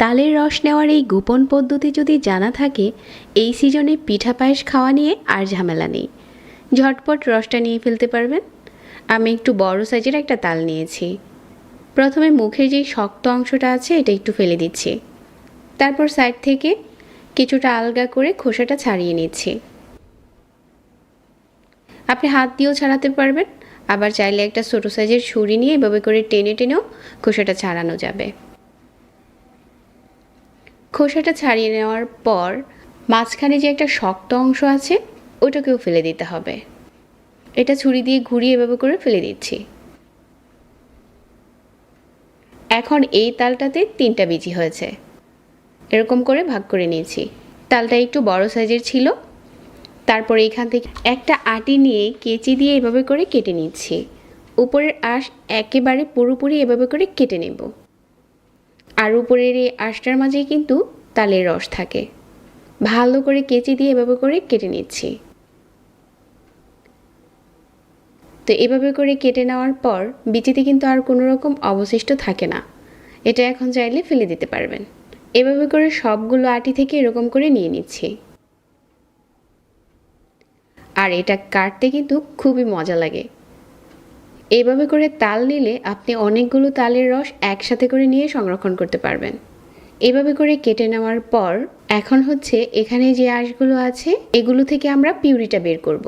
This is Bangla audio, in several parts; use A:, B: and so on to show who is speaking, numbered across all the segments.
A: তালের রস নেওয়ার এই গোপন পদ্ধতি যদি জানা থাকে, এই সিজনে পিঠা পায়েস খাওয়া নিয়ে আর ঝামেলা নেই। ঝটপট রসটা নিয়ে ফেলতে পারবেন। আমি একটু বড় সাইজের একটা তাল নিয়েছি। প্রথমে মুখের যেই শক্ত অংশটা আছে, এটা একটু ফেলে দিচ্ছি। তারপর সাইড থেকে কিছুটা আলগা করে খোসাটা ছাড়িয়ে নিচ্ছি। আপনি হাত দিয়েও ছাড়াতে পারবেন, আবার চাইলে একটা ছোটো সাইজের ছুরি নিয়ে এভাবে করে টেনে টেনেও খোসাটা ছাড়ানো যাবে। খোসাটা ছাড়িয়ে নেওয়ার পর মাঝখানে যে একটা শক্ত অংশ আছে, ওটাকেও ফেলে দিতে হবে। এটা ছুরি দিয়ে ঘুরিয়ে এভাবে করে ফেলে দিচ্ছি। এখন এই তালটাতে তিনটা বিজি হয়েছে। এরকম করে ভাগ করে নিয়েছি। তালটা একটু বড় সাইজের ছিল। তারপরে এখান থেকে একটা আটি নিয়ে কেচি দিয়ে এভাবে করে কেটে নিচ্ছি। উপরের আঁশ একেবারে পুরোপুরি এভাবে করে কেটে নেব। আর উপরের এই আঁশটার মাঝে কিন্তু তালের রস থাকে। ভালো করে কেচি দিয়ে এভাবে করে কেটে নিচ্ছি। তো এভাবে করে কেটে নেওয়ার পর বিচিতে কিন্তু আর কোনো রকম অবশিষ্ট থাকে না। এটা এখন চাইলে ফেলে দিতে পারবেন। এভাবে করে সবগুলো আটি থেকে এরকম করে নিয়ে নিচ্ছি। আর এটা কাটতে কিন্তু খুবই মজা লাগে। এভাবে করে তাল নিলে আপনি অনেকগুলো তালের রস একসাথে করে নিয়ে সংরক্ষণ করতে পারবেন। এভাবে করে কেটে নেওয়ার পর এখন হচ্ছে এখানে যে আঁশগুলো আছে, এগুলো থেকে আমরা পিউরিটা বের করব।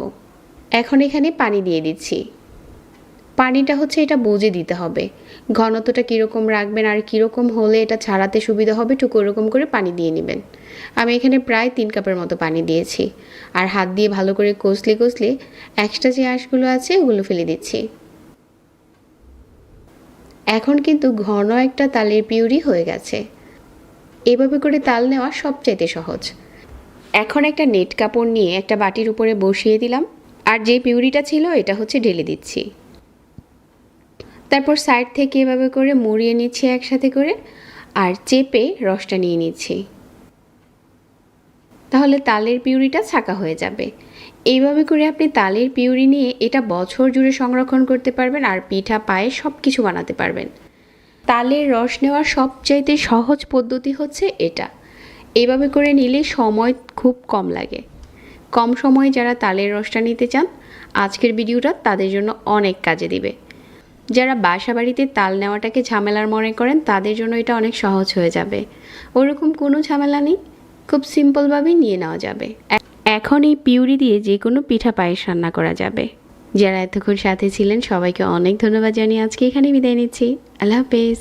A: এখন এখানে পানি দিয়ে দিচ্ছি। পানিটা হচ্ছে এটা বুঝে দিতে হবে। ঘনত্বটা কীরকম রাখবেন আর কীরকম হলে এটা ছাড়াতে সুবিধা হবে ঠিক ওরকম করে পানি দিয়ে নেবেন। আমি এখানে প্রায় তিন কাপের মতো পানি দিয়েছি। আর হাত দিয়ে ভালো করে কষলে কষলে এক্সট্রা যে আঁশগুলো আছে ওগুলো ফেলে দিচ্ছি। এখন কিন্তু ঘন একটা তালের পিউরি হয়ে গেছে। এভাবে করে তাল নেওয়া সবচাইতে সহজ। এখন একটা নেট কাপড় নিয়ে একটা বাটির উপরে বসিয়ে দিলাম। আর যে পিউরিটা ছিল, এটা হচ্ছে ঢেলে দিচ্ছি। তারপর সাইড থেকে এভাবে করে মুড়িয়ে নিচ্ছি একসাথে করে। আর চেপে রসটা নিয়ে নিচ্ছি। তাহলে তালের পিউরিটা ছাকা হয়ে যাবে। এইভাবে করে আপনি তালের পিউরি নিয়ে এটা বছর জুড়ে সংরক্ষণ করতে পারবেন আর পিঠা পায়ে সব কিছু বানাতে পারবেন। তালের রস নেওয়ার সবচাইতে সহজ পদ্ধতি হচ্ছে এটা। এভাবে করে নিলে সময় খুব কম লাগে। কম সময়ে যারা তালের রসটা নিতে চান, আজকের ভিডিওটা তাদের জন্য অনেক কাজে দিবে। যারা বাসা বাড়িতে তাল নেওয়াটাকে ঝামেলার মনে করেন, তাদের জন্য এটা অনেক সহজ হয়ে যাবে। ওরকম কোনো ঝামেলা নেই। খুব সিম্পলভাবেই নিয়ে নেওয়া যাবে। এখন এই পিউরি দিয়ে যে কোনো পিঠা পায়েস রান্না করা যাবে। যারা এতক্ষণ সাথে ছিলেন, সবাইকে অনেক ধন্যবাদ জানিয়ে আজকে এখানে বিদায় নিচ্ছি। আল্লাহ হাফেজ।